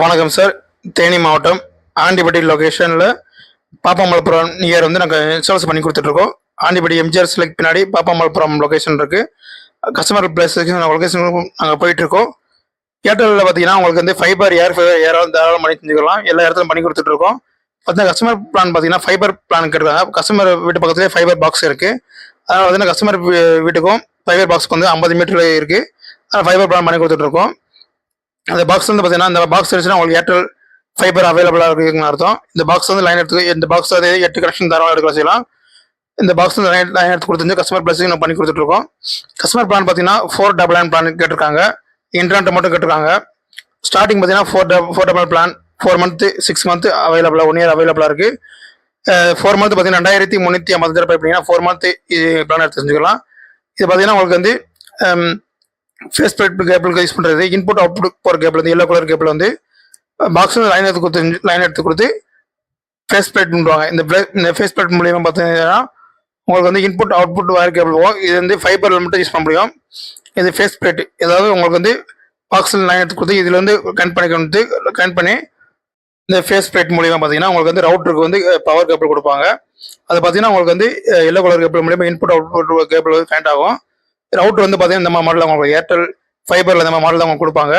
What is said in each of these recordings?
வணக்கம் சார். தேனி மாவட்டம் ஆண்டிப்பட்டி லொக்கேஷனில் பாப்பாமலப்புரம் நியர் வந்து நாங்கள் இன்ஸ்டால்ஸ் பண்ணி கொடுத்துட்ருக்கோம். ஆண்டிப்பட்டி எம்ஜிஆர் சிலைக்கு பின்னாடி பாப்பாமலப்புரம் லொக்கேஷன் இருக்குது கஸ்டமர் பிளேஸுக்கு லொக்கேஷனுக்கும் நாங்கள் போயிட்டுருக்கோம் ஏர்டெல்லில் பார்த்தீங்கன்னா உங்களுக்கு வந்து ஃபைபர் ஏர் ஃபைபர் ஏராளம் தாராளம் பண்ணி செஞ்சுக்கலாம். எல்லா இடத்துலையும் பண்ணி கொடுத்துட்ருக்கோம். பார்த்தீங்கன்னா கஸ்டமர் பிளான் பார்த்தீங்கன்னா ஃபைபர் பிளான் கேட்டிருக்காங்க கஸ்டமர் வீட்டு பக்கத்துலேயே ஃபைபர் பாக்ஸ் இருக்குது அதனால் பார்த்தீங்கன்னா கஸ்டமர் வீட்டுக்கும் ஃபைபர் பாக்ஸ்க்கு வந்து ஐம்பது மீட்டர் இருக்குது அதனால் ஃபைபர் பிளான் பண்ணி கொடுத்துட்ருக்கோம். அந்த பாக்ஸ் வந்து பார்த்தீங்கன்னா இந்த பாக்ஸ் இருந்துச்சுன்னா உங்களுக்கு ஏர்டெல் ஃபைபர் அவைலபிளாக இருக்குன்னு அர்த்தம். இந்த பாக்ஸ் வந்து லைன் எடுத்து இந்த பாக்ஸ் அதே எட்டு கனெக்ஷன் தரவாக எடுக்க செய்யலாம். இந்த பாக்ஸ் வந்து லைன் லைன் எடுத்து கொடுத்துருந்து கஸ்டமர் ப்ளஸுக்கு நம்ம பண்ணி கொடுத்துட்ருக்கோம் கஸ்டமர் பிளான் பார்த்தீங்கன்னா ஃபோர் டபுள் நைன் பிளான் கேட்டிருக்காங்க. இன்டர்நெட் மட்டும் கேட்டிருக்காங்க. ஸ்டார்டிங் பார்த்தீங்கன்னா four double four double plan four month six month அவைலபிளாக ஒன் இயர் அவைலபிளாக இருக்குது ஃபோர் மந்த் பார்த்தீங்கன்னா ரெண்டாயிரத்தி முந்நூற்றி ஐம்பத்தஞ்சு ரூபாய் பண்ணிங்கன்னா ஃபோர் மந்த்து பிளான் எடுத்து செஞ்சுக்கலாம். இது பார்த்தீங்கன்னா உங்களுக்கு வந்து ஃபேஸ் பிளேட் கேபிள் யூஸ் பண்ணுறது இன்புட் அவுட்புட் போகிற கேபிள் வந்து எல்லோ கலர் கேபிள் வந்து பாக்ஸ் லைன் எடுத்து கொடுத்து லைன் எடுத்து கொடுத்து ஃபேஸ் பிளேட் பண்ணுவாங்க இந்த இந்த ஃபேஸ் பிளேட் மூலியமாக பார்த்தீங்கன்னா உங்களுக்கு வந்து இன்புட் அவுட்புட் வயர் கேபிள் போகும் இது வந்து ஃபைபரில் மட்டும் யூஸ் பண்ண முடியும். இது ஃபேஸ் பிளேட் ஏதாவது உங்களுக்கு வந்து பாக்ஸில் லைன் எடுத்து கொடுத்து இதில் வந்து கனெக்ட் பண்ணி கொடுத்து கனெக்ட் பண்ணி இந்த ஃபேஸ் பிளேட் மூலியமாக பார்த்தீங்கன்னா உங்களுக்கு வந்து ரவுட்டருக்கு வந்து பவர் கேபிள் கொடுப்பாங்க. அது பார்த்தீங்கன்னா உங்களுக்கு வந்து எல்லோ கலர் கேபிள் மூலியமாக இன்புட் அவுட்புட் கேபிள் வந்து கனெக்ட் ஆகும். ரவுட்டர் வந்து பார்த்தீங்கன்னா இந்த மாதிரி மாடல் உங்களுக்கு ஏர்டெல் ஃபைபரில் இந்த மாதிரி மாடல் அவங்க கொடுப்பாங்க.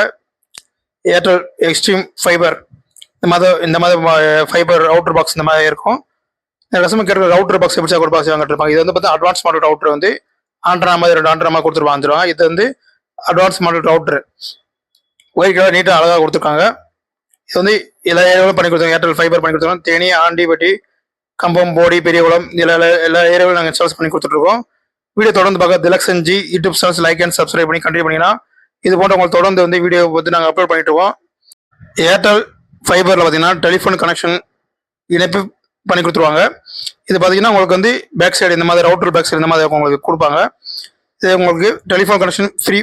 ஏர்டெல் எக்ஸ்ட்ரீம் ஃபைபர் இந்த மாதிரி இந்த மாதிரி ஃபைபர் ரவுட்டர் பாக்ஸ் இந்த மாதிரி இருக்கும். கஸ்டமர் கேட்குற ரவுட்டர் பாக்ஸ் எப்படி கொடுப்பாங்க வாங்கிட்டு இருப்பாங்க. இது வந்து பார்த்தா அட்வான்ஸ் மாடல் ரவுட்டர் வந்து ஆண்ட்ரா மாதிரி ரெண்டு ஆண்ட்ரா மாதிரி கொடுத்துருவாங்க வந்துருவாங்க இது வந்து advance model router white colour நீட்டாக அழகாக கொடுத்துருக்காங்க. இது வந்து எல்லா ஏரியாவிலும் பண்ணி கொடுத்தாங்க ஏர்டெல் ஃபைபர் பண்ணி கொடுத்துருக்காங்க. தேனி ஆண்டிபட்டி கம்பம் போடி பெரியகுளம் எல்லா எல்லா ஏரியாவிலும் நாங்கள் இன்ஸ்டால்ஸ் பண்ணி கொடுத்துட்ருக்கோம் வீடியோ தொடர்ந்து பார்க்க Thilakshan ji YouTube channels like and subscribe பண்ணி கண்டினியூ பண்ணிங்கன்னா இது போன்ற உங்களுக்கு தொடர்ந்து வந்து வீடியோ வந்து நாங்கள் அப்லோட் பண்ணிட்டு இருக்கோம். ஏர்டெல் ஃபைபரில் பார்த்தீங்கன்னா டெலிஃபோன் கனெக்ஷன் இணைப்பு பண்ணி கொடுத்துருவாங்க. இது பார்த்தீங்கன்னா உங்களுக்கு வந்து பேக் சைடு இந்த மாதிரி ரவுட்டர் பேக் சைடு இந்த மாதிரி உங்களுக்கு கொடுப்பாங்க. இது உங்களுக்கு டெலிஃபோன் கனெக்ஷன் ஃப்ரீ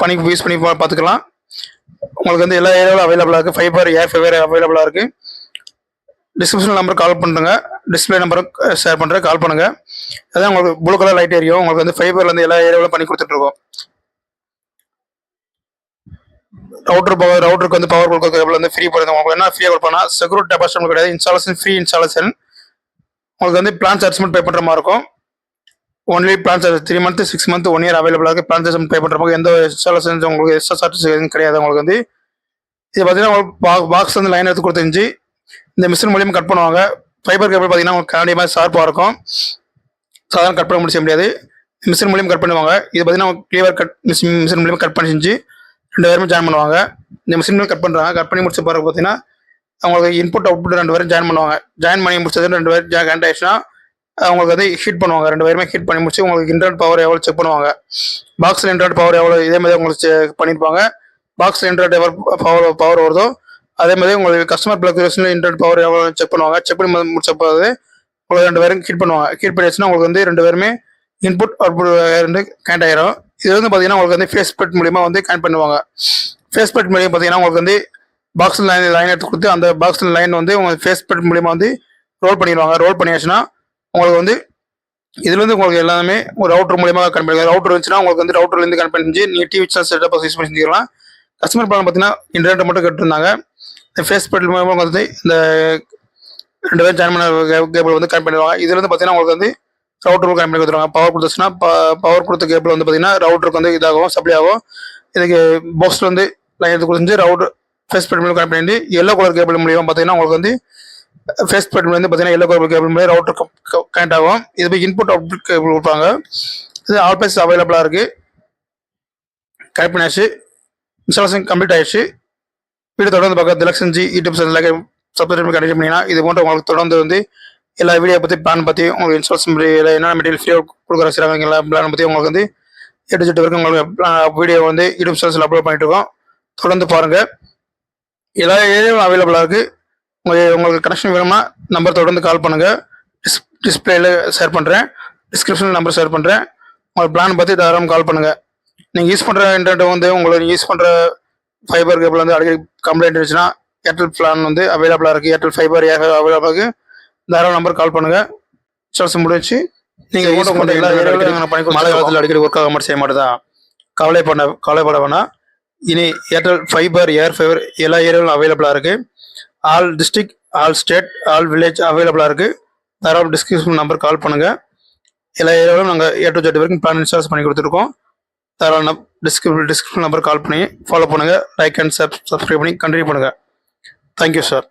பண்ணி யூஸ் பண்ணி பார்த்துக்கலாம். உங்களுக்கு வந்து எல்லா ஏரியாவிலும் அவைலபிளாக இருக்குது ஃபைபர் ஏர் ஃபைபர் அவைலபிளாக இருக்குது டிஸ்கிரிப்ஷன் நம்பர் கால் பண்ணுறேங்க டிஸ்பிளே நம்பரும் ஷேர் பண்ணுறேன் கால் பண்ணுங்கள் அதான் உங்களுக்கு ப்ளூ கலர் லைட் எரியும். உங்களுக்கு வந்து ஃபைபர்ல இருந்து எல்லா ஏரியாவிலும் பண்ணி கொடுத்துட்டு இருக்கோம் ரவுட்டர் பவர் ரவுட்டருக்கு வந்து பவர் கொடுக்க கேபிள் வந்து ஃப்ரீ பண்ணுறது உங்களுக்கு என்ன ஃப்ரீயாக கொடுப்போம்னா செக்யூரிட்டி டெபாசிட் கிடையாது. இன்ஸ்டாலேஷன் ஃப்ரீ இன்ஸ்டாலேஷன் உங்களுக்கு வந்து பிளான் சார்ஜ்மெண்ட் பே பண்ணுற மாதிரி இருக்கும். Only plan charge three month six month one year அவைலபிளாக இருக்குது பிளான் சார்ஜ் பே பண்ணுற மாதிரி எந்த இன்ஸ்டாலேஷன் உங்களுக்கு எக்ஸ்ட்ரா சார்ஜஸ் எதுவும் கிடையாது. உங்களுக்கு வந்து இது பார்த்தீங்கன்னா உங்களுக்கு பாக்ஸ் வந்து லைன் எடுத்து கொடுத்துருந்துச்சு இந்த மிஷின் மூலியமாக கட் பண்ணுவாங்க. ஃபைபர் கேபிள் பார்த்தீங்கன்னா உங்களுக்கு கண்ணாடி மாதிரி ஷார்ப்பாக இருக்கும். சாதாரண கட் பண்ண முடிச்ச முடியாது. மிஷின் மூலியம் கட் பண்ணுவாங்க. இது பார்த்தீங்கன்னா கிளியர் கட் மிஷின் மிஷின் மூலியமாக கட் பண்ணி செஞ்சு ரெண்டு பேருமே ஜாயின் பண்ணுவாங்க. இந்த மிஷின் மூலம் கட் பண்ணுறாங்க கட் பண்ணி முடிச்ச பிறகு பார்த்தீங்கன்னா அவங்களுக்கு இன்புட் அவுட்புட் ரெண்டு பேரும் ஜாயின் பண்ணுவாங்க. ஜாயின் பண்ணி முடிச்சது ரெண்டு பேரும் கனெக்ட் ஆயிடுச்சுன்னா அவங்களுக்கு வந்து ஹீட் பண்ணுவாங்க. ரெண்டு பேருமே ஹீட் பண்ணி முடிச்சு உங்களுக்கு இன்டர்நெட் பவர் எவ்வளோ செக் பண்ணுவாங்க. பாக்ஸில் இன்டர்நெட் பவர் எவ்வளோ இதே மாதிரி உங்களுக்கு செக் பண்ணியிருப்பாங்க பாக்ஸில் இன்டர்நெட் எவ்வளோ பவர் பவர் வருதோ அதே மாதிரி உங்களுக்கு கஸ்டமர் பிளக் இன்டர்நெட் பவர் எவ்வளோ செக் பண்ணுவாங்க. செக் பண்ணி முடிச்ச போது உங்களுக்கு ரெண்டு பேரும் ஹீட் பண்ணுவாங்க ஹீட் பண்ணிடுச்சுன்னா உங்களுக்கு வந்து ரெண்டு பேருமே இன்புட் அவுட்புட் ரெண்டு கனெக்ட் ஆயிரும். இது வந்து பார்த்தீங்கன்னா உங்களுக்கு வந்து ஃபேஸ்பெட் மூலிமா வந்து கனெக்ட் பண்ணுவாங்க. ஃபேஸ்பெட் மூலியமாக பார்த்தீங்கன்னா உங்களுக்கு வந்து பாக்ஸில் லைன் லைன் எடுத்து கொடுத்து அந்த பாக்ஸில் லைன் வந்து உங்களுக்கு ஃபேஸ்பெட் மூலிமா வந்து ரோல் பண்ணிடுவாங்க. ரோல் பண்ணியாச்சுன்னா உங்களுக்கு வந்து இதுலேருந்து உங்களுக்கு எல்லாமே ஒரு ரவுட்டர் மூலியமாக கனெக்ட் பண்ணி ரவுட்டர் இருந்துச்சுன்னா உங்களுக்கு வந்து ரவுட்டர்லேருந்து கனெக்ட் பண்ணி நீங்கள் டிவி சேனல் செட்டப் யூஸ் பண்ணி செஞ்சுக்கலாம். கஸ்டமர் பிளான் பார்த்தீங்கன்னா இன்டர்நெட் மட்டும் கட்டிருந்தாங்க இந்த ஃபேஸ் பெட் மூலியமா வந்து இந்த ரெண்டு பேரும் ஜாயின் பண்ண கேபிள் வந்து கனெக்ட் பண்ணிடுவாங்க. இதுல இருந்து பார்த்தீங்கன்னா உங்களுக்கு வந்து ரவுட்டருக்கு கனெக்ட் பண்ணி கொடுத்துருவாங்க. பவர் கொடுத்துச்சுன்னா பவர் கொடுத்த கேபிள் வந்து பார்த்தீங்கன்னா ரவுட்டருக்கு வந்து இதாகும் சப்ளை ஆகும். இதுக்கு பாக்ஸ்ல வந்து லைன் எடுத்து கொடுத்து ரவுட்டர் ஃபேஸ் பெட் மூலம் கனெக்ட் பண்ணி எல்லோ கலர் கேபிள் மூலியமா பார்த்தீங்கன்னா உங்களுக்கு வந்து ஃபேஸ் பெட் வந்து பார்த்தீங்கன்னா எல்லோ கலர் கேபிள் மூலியம் ரவுட்டர் கனெக்ட் ஆகும். இது போய் இன்புட் அவுட்புட் கேபிள் கொடுப்பாங்க. இது ஆல் பேஸ் அவைலபிளாக இருக்கு. கனெக்ட் பண்ணியாச்சு. இன்ஸ்டாலேஷன் கம்ப்ளீட் ஆயிடுச்சு. வீடு தொடர்ந்து பார்க்க திலக்ஷன் ஜி யூடியூப் சேனலில் சப்ஸ்கிரைப் பண்ணி பண்ணிங்கன்னா இது போன்ற உங்களுக்கு தொடர்ந்து வந்து எல்லா வீடியோ பற்றி பிளான் பற்றி உங்களுக்கு இன்ஸ்டாலேஷன் என்னென்ன மெட்டீரியல் ஃப்ரீயாக கொடுக்குற செய்கிறாங்க எல்லா பிளான் பற்றி உங்களுக்கு வந்து எட்டு ஜெட்டு வரைக்கும் உங்களுக்கு வீடியோ வந்து யூடியூப் சேனல்ஸில் அப்லோட் பண்ணிட்டு இருக்கோம். தொடர்ந்து பாருங்கள் எல்லா ஏரியாவும் அவைலபிளாக இருக்குது உங்களுக்கு உங்களுக்கு கனெக்ஷன் வேணும்னா நம்பர் தொடர்ந்து கால் பண்ணுங்கள் டிஸ் டிஸ்பிளேயில் ஷேர் பண்ணுறேன் டிஸ்கிரிப்ஷனில் நம்பர் ஷேர் பண்ணுறேன் உங்களுக்கு பிளான் பற்றி தாராளம் கால் பண்ணுங்கள் நீங்கள் யூஸ் பண்ணுற இன்டர்நெட் வந்து உங்களுக்கு யூஸ் பண்ணுற ஃபைபர் கேபிள் வந்து அடிக்கடி கம்ப்ளைண்ட் இருந்துச்சுன்னா ஏர்டெல் பிளான் வந்து அவைலபிளாக இருக்குது ஏர்டெல் ஃபைபர் ஏர் அவைலபிளாக இருக்குது தாராளம் நம்பர் கால் பண்ணுங்கள் சார்ஜ் முடிச்சு நீங்கள் யூஸ் பண்ணுற எல்லா ஏரியாவிலும் மழை காலத்தில் அடிக்கடி ஒர்க் ஆக மாதிரி செய்ய மாட்டேதா கவலை பண்ண கவலைப்பட வேணாம். இனி ஏர்டெல் ஃபைபர் ஏர் ஃபைபர் எல்லா ஏரியாவிலும் அவைலபிளாக இருக்குது all district all state all village அவைலபிளாக இருக்குது தாராளம் டிஸ்கிரிப்ஷன் நம்பர் கால் பண்ணுங்கள் எல்லா ஏரியாவிலும் நாங்கள் ஏ டு ஜெட் வரைக்கும் பிளான் இன்ஸ்டால்ஸ் பண்ணி கொடுத்துருக்கோம். தாராளம் டிஸ்கிரிப் டிஸ்கிரிப்ஷன் நம்பர் கால் பண்ணி ஃபாலோ பண்ணுங்கள் லைக் அண்ட் சப் சப்ஸ்கிரைப் பண்ணி கண்டினியூ பண்ணுங்கள் Thank you, sir.